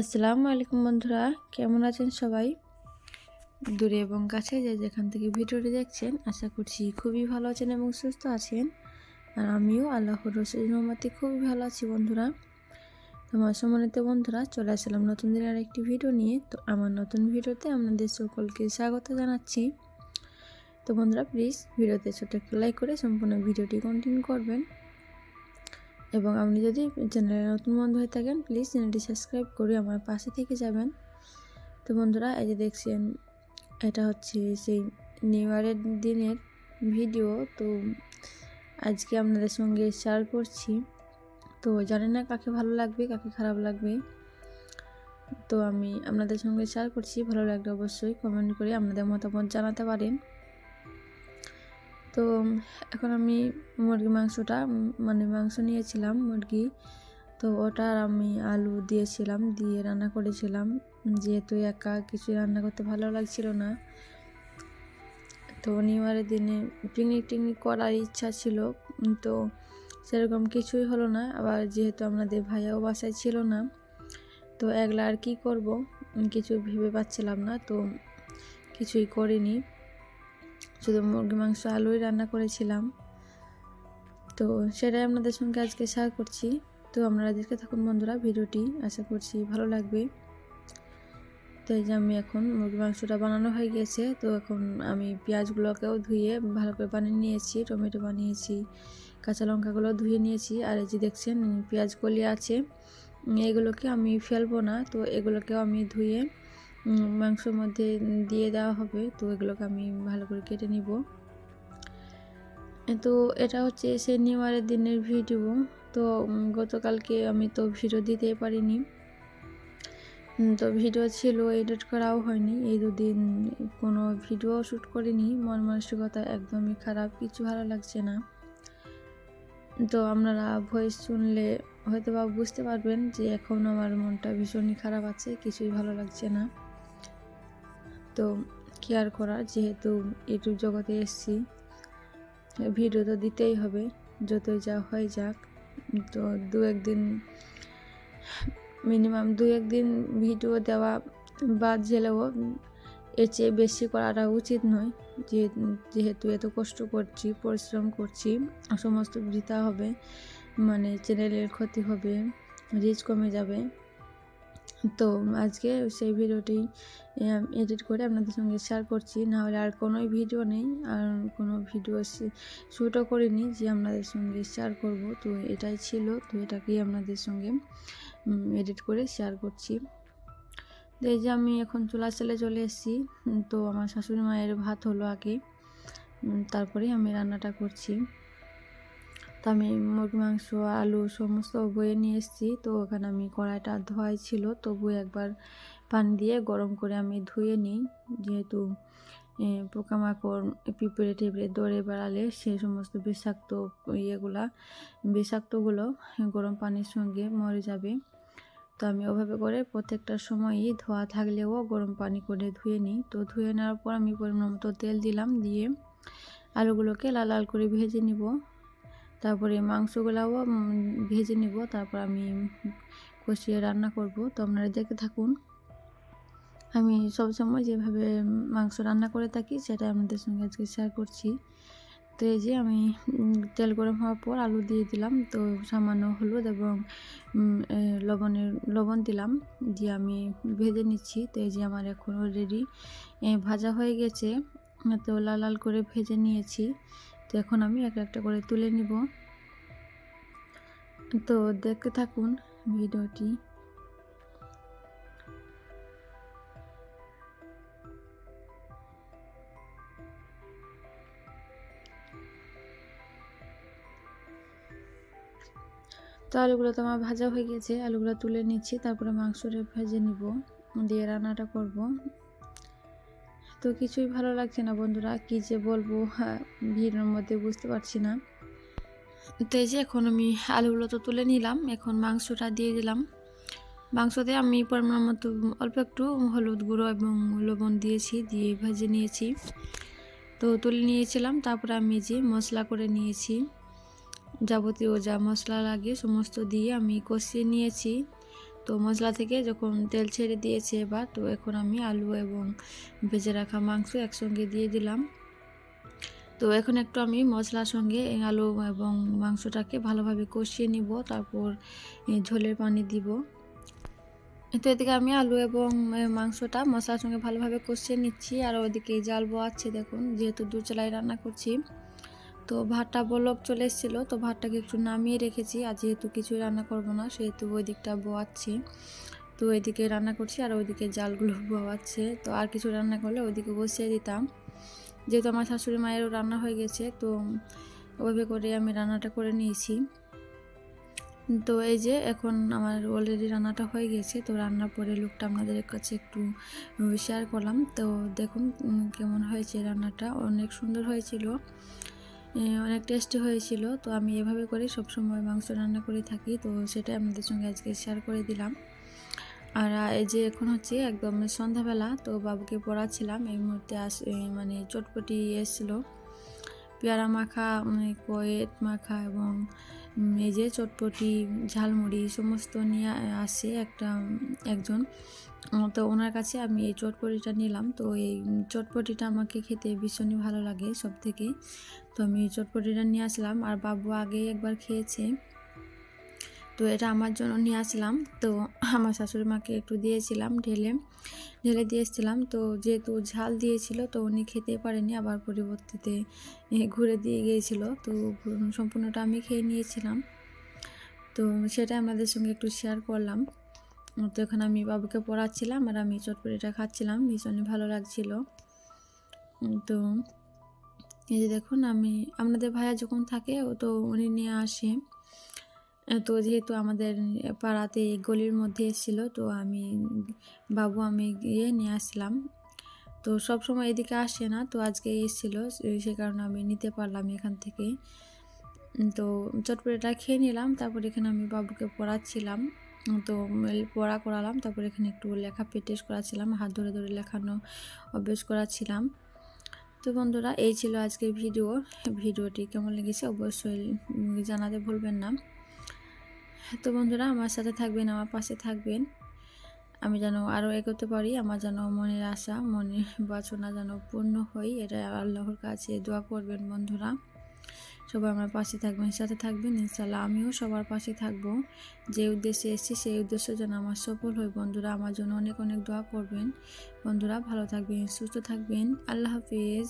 আসসালামু আলাইকুম বন্ধুরা, কেমন আছেন সবাই? দূরে এবং কাছে যে যেখান থেকে ভিডিওটি দেখছেন, আশা করছি খুবই ভালো আছেন এবং সুস্থ আছেন। আর আমিও আল্লাহর রসুল রহমতে খুবই ভালো আছি বন্ধুরা। তোমার সম্মানিত বন্ধুরা, চলে আসলাম নতুন দিনের একটি ভিডিও নিয়ে। তো আমার নতুন ভিডিওতে আপনাদের সকলকে স্বাগত জানাচ্ছি। তো বন্ধুরা প্লিজ ভিডিওতে ছোটো একটু লাইক করে সম্পূর্ণ ভিডিওটি কন্টিনিউ করবেন। এবং আপনি যদি চ্যানেলে নতুন বন্ধু হয়ে থাকেন প্লিজ চ্যানেলটি সাবস্ক্রাইব করে আমার পাশে থেকে যাবেন। তো বন্ধুরা, এই যে দেখছেন, এটা হচ্ছে সেই নিউ ইয়ারের দিনের ভিডিও তো আজকে আপনাদের সঙ্গে শেয়ার করছি। তো জানি না কাকে ভালো লাগবে, কাকে খারাপ লাগবে? তো আমি আপনাদের সঙ্গে শেয়ার করছি, ভালো লাগলে অবশ্যই কমেন্ট করে আপনাদের মতামত জানাতে পারেন। তো এখন আমি মুরগি মাংসটা মানে মাংস নিয়েছিলাম মুরগি। তো ওটার আমি আলু দিয়েছিলাম, দিয়ে রান্না করেছিলাম। যেহেতু একা কিছু রান্না করতে ভালো লাগছিল না। তো নিউয়ারের দিনে পিকনিক টিকনিক করার ইচ্ছা ছিল তো সেরকম কিছুই হলো না। আবার যেহেতু আমাদের ভাইয়াও বাসায় ছিল না, তো একলা আর কী করব? কিছু ভেবে পাচ্ছিলাম না, তো কিছুই করিনি। শুধু মুরগি, মাংস, আলুই রান্না করেছিলাম। তো সেটাই আপনাদের সঙ্গে আজকে শেয়ার করছি। তো আপনারা দেখতে থাকুন বন্ধুরা ভিডিওটি। আশা করছি ভালো লাগবে। তো এই যে আমি এখন মুরগি, মাংসটা বানানো হয়ে গেছে। তো এখন আমি পেঁয়াজগুলোকেও ধুয়ে ভালো করে বানিয়ে নিয়েছি, টমেটো বানিয়েছি, কাঁচা লঙ্কাগুলো ধুয়ে নিয়েছি। আর এই যে দেখছেন, পেঁয়াজ কলি আছে। এগুলোকে আমি ফেলব না। তো এগুলোকেও আমি ধুয়ে মাংসের মধ্যে দিয়ে দেওয়া হবে। তো এগুলোকে আমি ভালো করে কেটে নিব। তো এটা হচ্ছে সে নিউ ইয়ারের দিনের ভিডিও। তো গতকালকে আমি তো ভিডিও দিতে পারিনি। তো ভিডিও ছিল, এডিট করাও হয়নি। এই দুদিন কোনো ভিডিও শ্যুট করিনি। মন মানসিকতা একদমই খারাপ, কিছু ভালো লাগছে না। তো আপনারা ভয়েস শুনলে হয়তো বা বুঝতে পারবেন যে এখন আমার মনটা ভীষণই খারাপ আছে, কিছুই ভালো লাগছে না। তো কেয়ার করার যেহেতু ইউটিউব জগতে এসেছি, ভিডিও তো দিতেই হবে, যতই যা হয়ে যাক। তো দু একদিন, মিনিমাম দু একদিন ভিডিও দেওয়া বাদ গেলেও এর চেয়ে বেশি করাটা উচিত নয়। যে, যেহেতু এত কষ্ট করছি, পরিশ্রম করছি, সমস্ত বৃথা হবে মানে চ্যানেলের ক্ষতি হবে রিচ কমে যাবে। তো আজকে সেই ভিডিওটি এডিট করে আপনাদের সঙ্গে শেয়ার করছি। না হলে আর কোনো ভিডিও নেই, আর কোনো ভিডিও শ্যুটও করিনি যে আপনাদের সঙ্গে শেয়ার করব। তো এটাই ছিল, তো এটাকেই আপনাদের সঙ্গে এডিট করে শেয়ার করছি। তো এই যে আমি এখন চুলা চালে চলে এসেছি। তো আমার শাশুড়ি মায়ের ভাত হলো আগে তারপরে আমি রান্নাটা করছি। তো আমি মুরগি, মাংস, আলু সমস্ত বয়ে নিয়ে এসেছি। তো ওখানে আমি কড়াইটা ধোয়াই ছিল তবু একবার পানি দিয়ে গরম করে আমি ধুয়ে নিই। যেহেতু পোকামাকড়, পিঁপড়ে টিপড়ে দৌড়ে বেড়ালে সেই সমস্ত বিষাক্ত ইয়েগুলা, বিষাক্তগুলো গরম পানির সঙ্গে মরে যাবে। তো আমি ওভাবে করে প্রত্যেকটা সময়ই ধোয়া থাকলেও গরম পানি করে ধুয়ে নিই। তো ধুয়ে নেওয়ার পর আমি পরিমাণ মতো তেল দিলাম, দিয়ে আলুগুলোকে লাল লাল করে ভেজে নিব। তারপরে মাংসগুলাও ভেজে নিব, তারপর আমি কষিয়ে রান্না করব। তো আপনারা দেখে থাকুন। আমি সবসময় যেভাবে মাংস রান্না করে থাকি সেটা আপনাদের সঙ্গে আজকে শেয়ার করছি। তো এই যে আমি তেল গরম হওয়ার পর আলু দিয়ে দিলাম। তো সামান্য হলুদ এবং লবণের, লবণ দিলাম। দিয়ে আমি ভেজে নিচ্ছি। তো এই যে আমার এখন অলরেডি ভাজা হয়ে গেছে। তো লাল লাল করে ভেজে নিয়েছি। তো এখন আমি একটা একটা করে তুলে নিব। তো দেখতে থাকুন ভিডিওটি। তো আলুগুলো তো আমার ভাজা হয়ে গেছে, আলুগুলো তুলে নিচ্ছি, তারপরে মাংসটা ভেজে নিব। দিয়ে রান্নাটা করব। তো কিছুই ভালো লাগছে না বন্ধুরা কি যে বলব হ্যাঁ, ভিড়ের মধ্যে বুঝতে পারছি না। তো এই যে এখন আমি আলুগুলো তো তুলে নিলাম এখন মাংসটা দিয়ে দিলাম। মাংসতে আমি পরিমাণ মতো অল্প একটু হলুদ গুঁড়ো এবং লবণ দিয়েছি দিয়ে ভেজে নিয়েছি। তো তুলে নিয়েছিলাম তারপরে আমি যে মশলা করে নিয়েছি যাবতীয় যা মশলা লাগে সমস্ত দিয়ে আমি কষিয়ে নিয়েছি। তো মশলা থেকে যখন তেল ছেড়ে দিয়েছে এবার, তো এখন আমি আলু এবং ভেজে রাখা মাংস একসঙ্গে দিয়ে দিলাম। তো এখন একটু আমি মশলার সঙ্গে আলু এবং মাংসটাকে ভালোভাবে কষিয়ে নিব, তারপর ঝোলের পানি দিব। তো এদিকে আমি আলু এবং মাংসটা মশলার সঙ্গে ভালোভাবে কষিয়ে নিচ্ছি। আর ওদিকে জাল বোয়াচ্ছে দেখুন, যেহেতু দু চলাই রান্না করছি তো ভাতটা বলক চলে এসেছিল, তো ভাতটাকে একটু নামিয়ে রেখেছি। আর যেহেতু কিছুই রান্না করব না, সেহেতু ওই দিকটা বোয়াচ্ছি। তো ওইদিকে রান্না করছি আর ওইদিকে জালগুলো বোয়াচ্ছে। তো আর কিছু রান্না করলে ওইদিকে বসিয়ে দিতাম। যেহেতু আমার শাশুড়ি মায়েরও রান্না হয়ে গেছে, তো ওইভাবে করে আমি রান্নাটা করে নিয়েছি। তো এই যে এখন আমার অলরেডি রান্নাটা হয়ে গেছে, তো রান্নার পরে লুকটা আপনাদের কাছে একটু শেয়ার করলাম। তো দেখুন কেমন হয়েছে রান্নাটা। অনেক সুন্দর হয়েছিল। অনেক টেস্টি হয়েছিল। তো আমি এভাবে করে সবসময় মাংস রান্না করে থাকি। তো সেটা আপনাদের সঙ্গে আজকে শেয়ার করে দিলাম। আর এই যে এখন হচ্ছে একদম সন্ধ্যাবেলা, তো বাবুকে পড়াচ্ছিলাম। এই মুহূর্তে আস মানে চটপটি এসেছিল। পেয়ারা মাখা মানে কয়েত মাখা এবং এই যে চটপটি, ঝালমুড়ি সমস্ত নিয়ে আসে একটা, একজন। তো ওনার কাছে আমি এই চটপটিটা নিলাম। তো এই চটপটিটা আমাকে খেতে ভীষণই ভালো লাগে সব থেকে তো আমি চটপটিটা নিয়ে আসলাম। আর বাবু আগে একবার খেয়েছে। তো এটা আমার জন্য নিয়ে আসলাম। তো আমার শাশুড়ি মাকে একটু দিয়েছিলাম ঢেলে। ঢেলে দিয়েছিলাম তো যেহেতু ঝাল দিয়েছিল, তো উনি খেতে পারেনি আবার পরিবর্তিতে ঘুরে দিয়ে গিয়েছিল। তো সম্পূর্ণটা আমি খেয়ে নিয়েছিলাম। তো সেটা আমাদের সঙ্গে একটু শেয়ার করলাম। তো এখানে আমি বাবুকে পড়াচ্ছিলাম আর আমি চটপটিটা খাচ্ছিলাম। ভীষণই ভালো লাগছিল। তো এই যে দেখুন, আমি, আপনাদের ভাইয়া যখন থাকে, ও তো উনি নিয়ে আসে। তো যেহেতু আমাদের পাড়াতে গলির মধ্যে এসেছিল, তো আমি, বাবু আমি গিয়ে নিয়ে আসলাম। তো সব সময় এদিকে আসে না, তো আজকে এসেছিল, সে কারণে আমি নিতে পারলাম এখান থেকে। তো চটপটিটা খেয়ে নিলাম, তারপর এখানে আমি বাবুকে পড়াচ্ছিলাম। তো পড়া করালাম, তারপর এখানে একটু লেখা প্র্যাকটিস করাচ্ছিলাম, হাত ধরে ধরে লেখানো অভ্যেস করাচ্ছিলাম। তো বন্ধুরা, এই ছিল আজকের ভিডিও। ভিডিওটি কেমন লেগেছে অবশ্যই জানাতে ভুলবেন না। তো বন্ধুরা, আমার সাথে থাকবেন, আমার পাশে থাকবেন। আমি যেন আরও এগোতে পারি, আমার যেন মনের আশা, মনের বাসনা যেন পূর্ণ হই এটা আল্লাহর কাছে দোয়া করবেন বন্ধুরা। সবাই আমার পাশে থাকবেন, সাথে থাকবেন ইনশাল্লাহ আমিও সবার পাশে থাকব। যে উদ্দেশ্যে এসেছি, সেই উদ্দেশ্য যেন আমার সফল হয় বন্ধুরা, আমার জন্য অনেক অনেক দোয়া করবেন। বন্ধুরা, ভালো থাকবেন, সুস্থ থাকবেন, আল্লাহ হাফিজ।